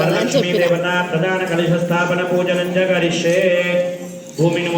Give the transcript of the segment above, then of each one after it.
వరలక్ష్మీ దేవత ప్రధాన కలశ స్థాపన పూజనం చ కరిష్యే. భూమిని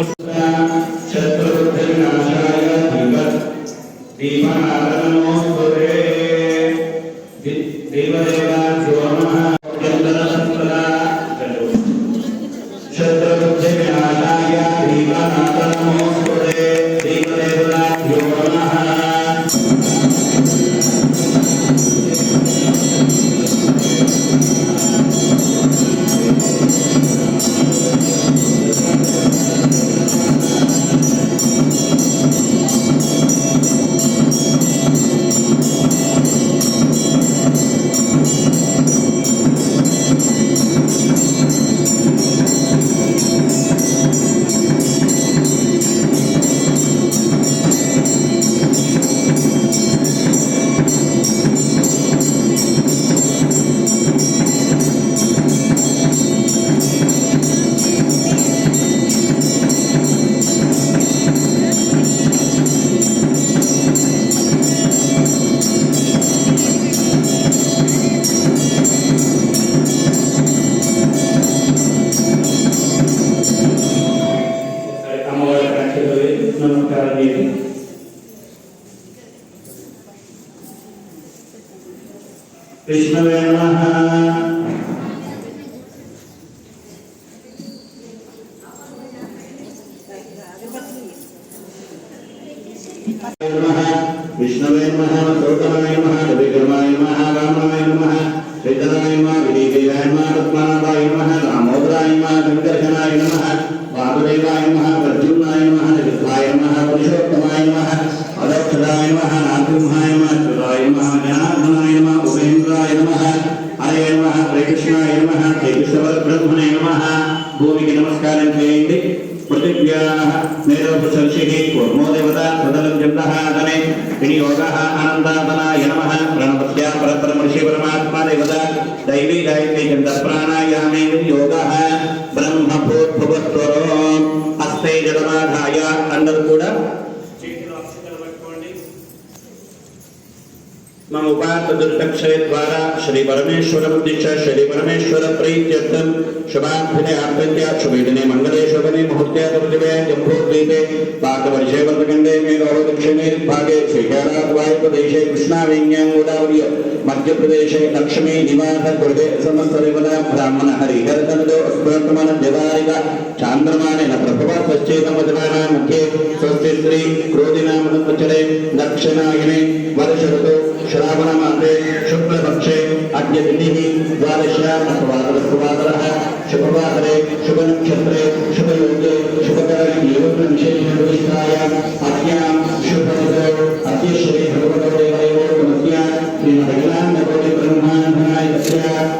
నమః మేధోపుషర్షిः కూర్మోదేవత సదనం జన్మः అనే వినియోగः ఆనందాపనాయ నమः ప్రణపత్య పరబ్రహ్మర్షి పరమాత్మా దేవత దైవీ గాయత్రి చంద ప్రాణాయామే యోగः బ్రహ్మభూద్భువత్వరో హస్తే జలమాధాయ అందరూ కూడా मम उपातदुर्दक्षयद्वारा श्रीपरमेश्वरबुद्धिश्च श्रीपरमेश्वरप्रीत्यर्थं शुभाभ्युदय आप्तत्या शुभेदने मङ्गले शुभने मुहूर्त्यादपृथिवे जम्भूद्वीपे, पाकवर्षे वर्तकण्डे मेघो दक्षिणे भागे श्रीकाराद्वायुप्रदेशे कृष्णाविन्याङ्गोदावर्य मध्यप्रदेशे लक्ष्मी निवास कृते समस्तदेवता ब्राह्मण हरिहरतनदो अस्मर्तमान देवारिक, चान्द्रमानेन प्रभवा सश्चेतमधनानां मुखे स्वस्ति श्री क्रोधिनामनुचरे दक्षिणायने, वर्षऋतौ श्रावणमासे शुक्लपक्षे अद्य तिथिः द्वादश्यामवादरः शुभवासरे शुभनक्षत्रे शुभयोगे शुभकरणे योगविशेषप्रविष्टायाम् अस्यां शुभऋतौ अद्य श्री भगवतो देवयोगमस्या श्रीमदखिलाण्डकोटि ब्रह्माण्डनाय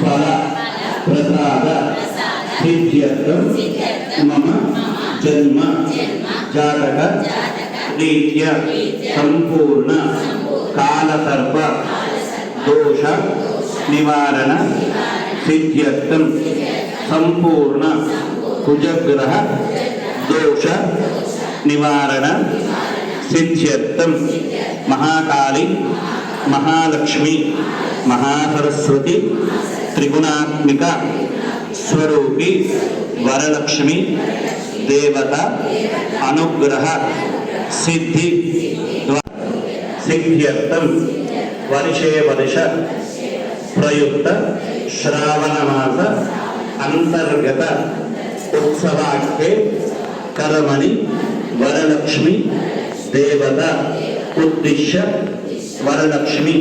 ఫల ప్రసాద సిద్ధ్యర్థం మమ జన్మ జాతక రీత్య సంపూర్ణ కాలసర్ప దోష నివారణ సిద్ధ్యర్థం సంపూర్ణ కుజగ్రహ దోష నివారణ సిద్ధ్యర్థం మహాకాళి మహాలక్ష్మి మహాసరస్వతి త్రిగుణాత్మిక స్వరూపి వరలక్ష్మి దేవత అనుగ్రహ సిద్ధి సిద్ధ్యర్థం వర్షే వర్ష ప్రయుక్త శ్రావణమాస అంతర్గత ఉత్సవాఖ్యే కరమణి వరలక్ష్మి దేవత ఉద్దిశ్య వరలక్ష్మి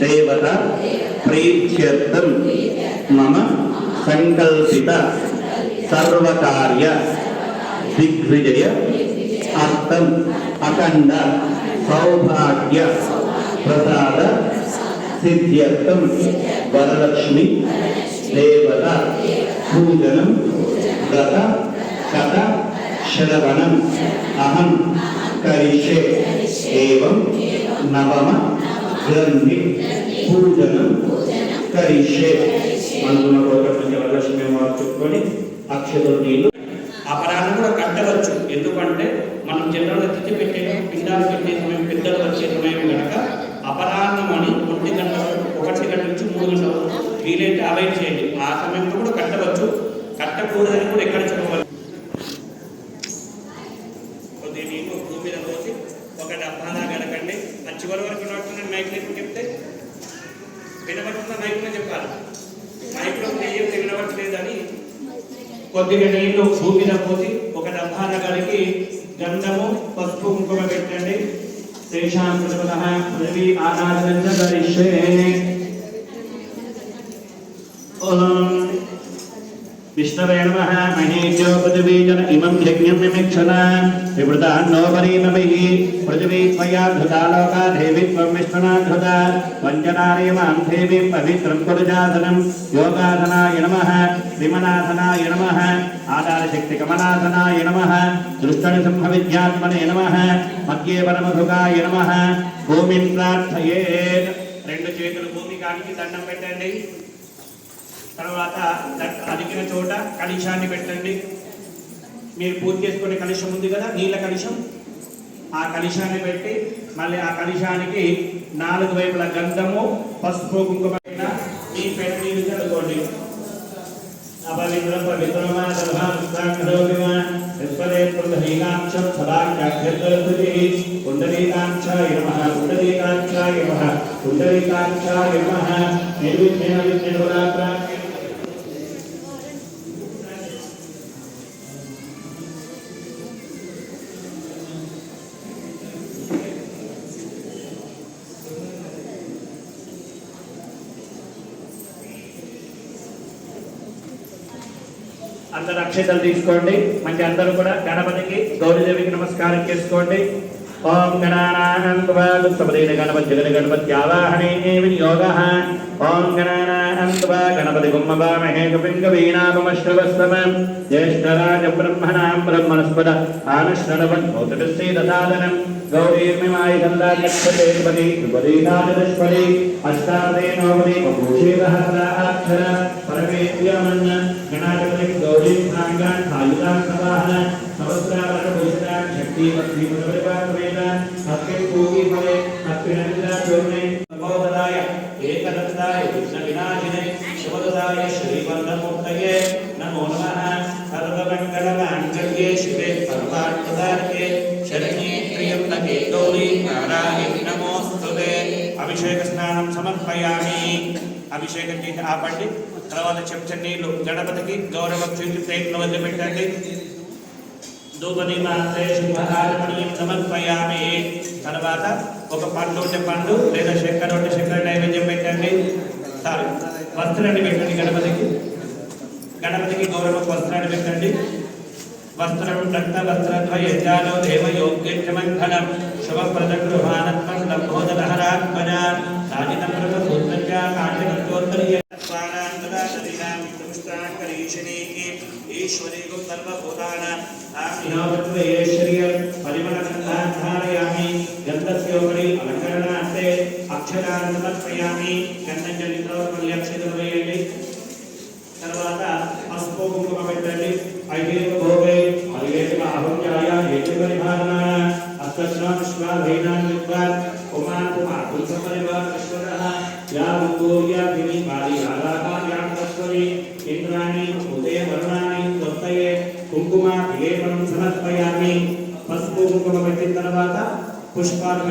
దేవత ప్రీత్యర్థం మమ సంకల్పిత సర్వకార్య దిగ్విజయ అర్థం అఖండ సౌభాగ్య ప్రసాద సిద్ధ్యర్థం వరలక్ష్మి దేవత పూజనం గత కథ శ్రవణం అహం కరిష్యే ఏం నవమ గ్రంథి పూజనం కరిషే. అనుకున్న ఒకటి నుంచి వరలక్ష్మి వారు చెప్పుకొని అక్షతులు నీళ్ళు అపరాధం కూడా కట్టవచ్చు. ఎందుకంటే మనం జనరల్గా తిథి పెట్టే పిండాలు పెట్టే సమయం పెద్దలు వచ్చే సమయం కనుక అపరాహ్నం అని ఒంటి గంట వరకు, ఒకటి గంట నుంచి మూడు గంటల వరకు వీలైతే అవాయిడ్ చేయండి. ఆ సమయంలో కూడా కట్టవచ్చు. కట్టకూడదని కూడా ఎక్కడ చెప్పవచ్చు కొద్దిగా నీళ్ళు భూమి మీద పోసి ఒక డబ్బాలా గడకండి ఆ చివరి వరకు నడుతున్న మైక్ లేకుండా చెప్తే వినబడుతున్న మైక్లో చెప్పాలి. మైక్లో ఏం వినబట్టలేదని కొద్దిగా నీళ్ళు భూమి మీద పోసి ఒక డబ్బాల గడికి గంధము పసుపు కుంకుమ పెట్టండి. తేషాం ప్రతిపదః పృథివీ కరిష్యే ఓం విష్ణవే నమః మహేజ్యో పృథివీజన ఇమం యజ్ఞం విమిక్షణ వివృతాన్నో పరీమభిః పృథివీ త్వయా ధృతా లోకా దేవి త్వం విష్ణునాధృత వంచనారే మాం దేవి పవిత్రం కురుజాసనం యోగాసనాయ నమః విమనాసనాయ నమః ఆధారశక్తి కమలాసనాయ నమః దృష్టని సింహ విద్యాత్మనే నమః మధ్యే పరమధుకాయ నమః భూమిని ప్రార్థయేత్ రెండు చేతులు భూమి కానికి దండం పెట్టండి. తర్వాత దట్ చోట కలుషాన్ని పెట్టండి. మీరు పూజ చేసుకునే కలుషం ఉంది కదా నీళ్ళ కలుషం ఆ కలుషాన్ని పెట్టి మళ్ళీ ఆ కలుషానికి నాలుగు వైపుల గంధము పసుపు కుంకుమ పైన మీ పెట్టి నీళ్ళు చదువుకోండి. అపవిత్రం పవిత్రమా సర్వాంకరోగిమా సదాఖ్యాభ్యంతరస్థితి నమః నమః నమః నిర్విఘ్నేన అందరు అక్షతలు తీసుకోండి. మంచి అందరూ కూడా గణపతికి గౌరీదేవికి నమస్కారం చేసుకోండి. ఓం గణానాహంత్వదేన గణపతి జగన్ గణపతి ఆవాహనే వినియోగ. ఓం గణానా గణపతి గుమ్మవామహే కపింగ వీణాపమశ్రవస్తమం జ్యేష్ఠరాజ బ్రహ్మణాం బ్రహ్మణస్పద ఆనశ్రవన్ భౌతశ్రీ దదాదనం గౌరీర్మిమాయ గంధాక్షతే పది ఉపదీనాదశ్వరి అష్టాదేనోపది భూషేదహరాక్షర పరమేశ్వరమన్న గణాధిపతి గౌరీ ప్రాంగాన్ ఆయుధాన్ సవాహన అభిషేక స్నానం సమర్పయామి. అభిషేకం చేసి ఆపండి. తర్వాత చెంచా నీళ్ళు గణపతికి గౌరవ ప్లేట్లో వదిలిపెట్టండి పెట్టండి. మాత్రే సమర్పయామి. తర్వాత ఒక పండు ఉంటే పండు లేదా శంకర ఉంటే శంకర నైవేద్యం పెట్టండి. సారీ వస్త్రాన్ని పెట్టండి గణపతికి. గణపతికి గౌరవ వస్త్రాన్ని పెట్టండి. వస్త్రం రక్త వస్త్రద్వయజాలో దేవయోగ్యమంగళం శుభప్రద గృహానత్మం పుష్పాలు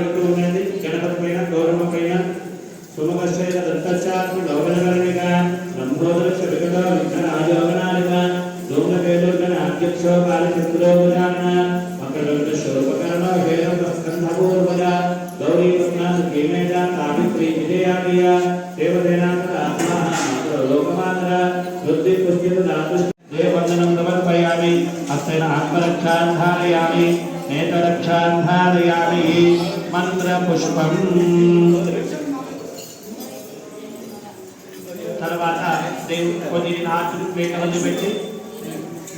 మంత్రపుష్పం తర్వాత దేవుడు కొన్ని రాత్రి వేటలు పెట్టి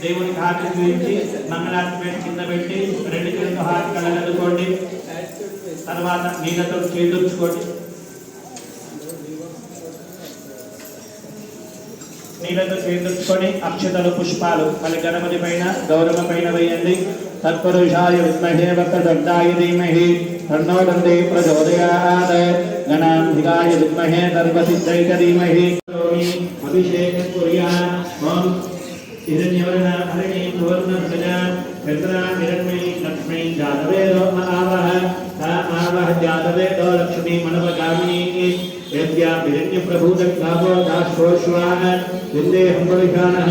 దేవుడికి హారతి చూపించి మంగళార్తి పెట్టి కింద పెట్టి రెండు చేతులు హారతి కలగలుకోండి తర్వాత నీళ్ళతో చేదుర్చుకోండి నీళ్ళతో చేదుర్చుకొని అక్షతలు పుష్పాలు మళ్ళీ గణపతి పైన గౌరవ పైన వేయండి. తత్పురుషాయ విద్మహే వక్రదగ్ధాయ ధీమహి. तन्नोदन्दे प्रचोदयात्। गणाम्बिकाय विद्महे सर्वसिद्धै च धीमहि अभिषेकं कुर्यात् ॐ हिरण्यवर्णाभरणीं सुवर्णभुजा चन्द्रा हिरण्मयी लक्ष्मी जातवेदो आवह सा आवह जातवेदो लक्ष्मी मनपगामिनी विद्या यज्ञप्रभूतग्नाभोदाश्वश्वाः विन्दे हम्बविषाणः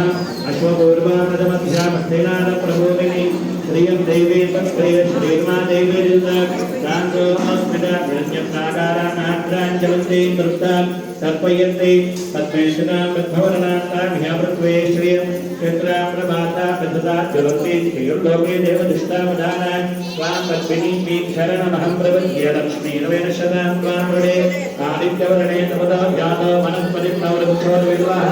अश्वपूर्वाणदमध्यामस्थेनादप्रबोधिनि श्रियं देवे तत्प्रेयश्रीर्मा देवेरिन्द्रान्तो अस्मिताग्राञ्जलन्ते वृत्तां तर्पयन्ते तत्पेषणां तद्भवनान्ताभ्यामृत्वे श्रियं क्षेत्राप्रभाता प्रददा ज्वलन्ते श्रीर्लोके देवदुष्टावधाना त्वां पद्मिनीं शरणमहं प्रवद्ये लक्ष्मीर्वेण शतां त्वां वृणे आदित्यवर्णे नवदा यादव वनस्पतिप्रवृक्षोन् विवाह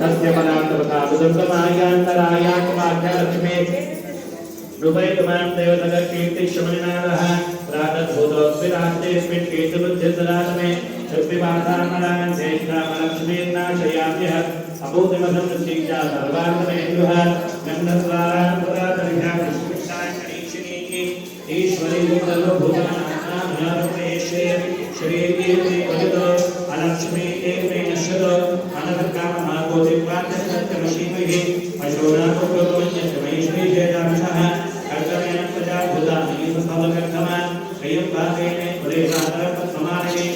तस्य पदान्तवता दुर्गमायान्तरायाकमाख्यालक्ष्मे रूपयतमान् देवतगकीर्तिश्रमनिनादः प्रातद्भूतोऽस्मिरात्रेऽस्मिन् कीर्तिबुद्धिसदातमे शक्तिपादामरान् शेषामलक्ष्मीर्नाशयाभ्यः अभूतिमसं शिक्षा सर्वार्थमेन्द्रुः गन्धस्वारान्तरातरिभ्यः कृष्णकृष्णाकणीशिनीः ईश्वरी सर्वभूतानां श्रीकीर्तिपदितो लक्ष्मीदेवे नश्यत अनन्तकाम नागोदिपाद्यस्तमशीमिः अशोनागोपगमन्यश्च वैष्णी जयदाक्षः कर्तव्यं प्रजा भूतानीव फलकर्तम श्रियं पाकेन पुरेशातरपत्समानये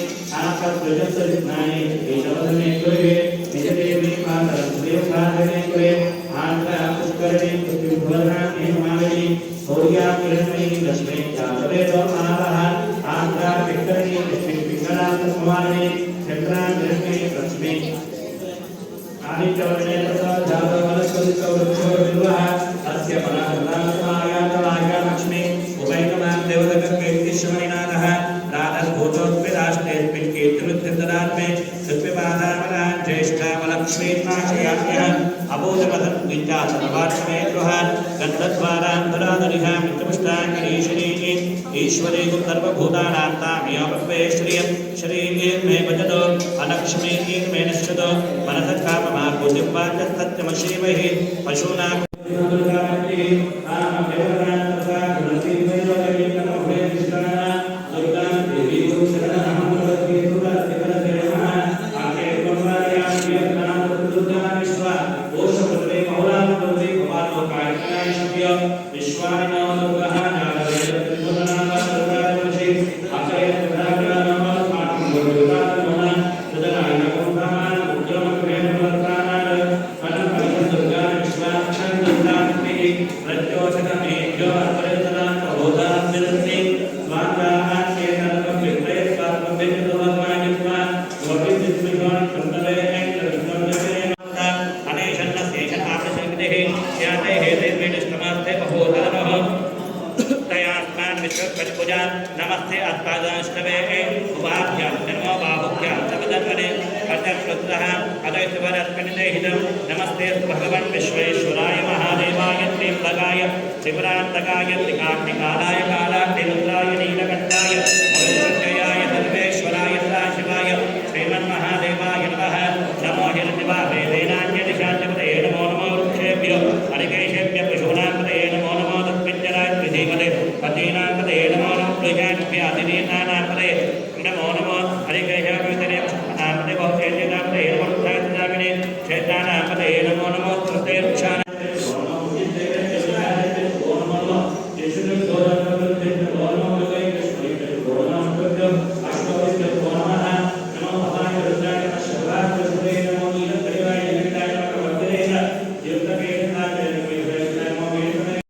आकर्तजस्तजिज्ञाने केशवदने कुरुवे निजदेवी पातरं श्रियसाधने कुरे आन्द्रा पुष्करणे पुष्टिभुवनानि मानयि सौर्या किरणमयि लक्ष्मी चातवेदो मानः आन्द्रा विक्तरणे लक्ष्मी विकरान्तसमानये लग्नानिर्मितस्मि आदित्यवर्णे तथा जातवनस्पतिकवृक्षो बिल्वः अस्य पराहृदात्मायातवाया लक्ष्मी उभयकमां देवदककीर्तिश्रवणिनाथः राधद्भूतोत्पिदाष्टेऽस्मिन् कीर्तिवृत्तिन्तदात्मे कृत्विपादामनान् ज्येष्ठामलक्ष्मीर्नाशयाम्यः अबोधपदं विद्या सर्वार्थमे गृहान् गन्धद्वारान् दुरादरिहामित्रपुष्टाङ्गरीशिनी ईश्वरे सर्वभूतानान्तामियपक्वे श्रियं श्रीर्मे भजतो अलक्ष्मीर्मे नश्यतो मनसः काममार्गोदिवाचस्तत्यमशीमहि पशूनां नमस्ते अस्तादाष्टवे उपाभ्यां नमो बाहुभ्यां तपदर्पणे अतश्रुतः अदैश्वरर्पणिते हितं नमस्ते भगवन् विश्वेश्वराय महादेवाय त्रिम्बकाय त्रिपुरान्तकाय त्रिकाग्निकालाय कालाग्निरुद्राय नीलकण्ठाय मरुत्युञ्जयाय सर्वेश्वराय सदाशिवाय श्रीमन्महादेवाय नमः नमो हिरण्यवाहे वेदान्यदिशान्यपते नमो नमो वृक्षेभ्यो हरिकेशेभ्य पशूनां नमो नमो तत्पिञ्जराय පතිවිනාකත ඒ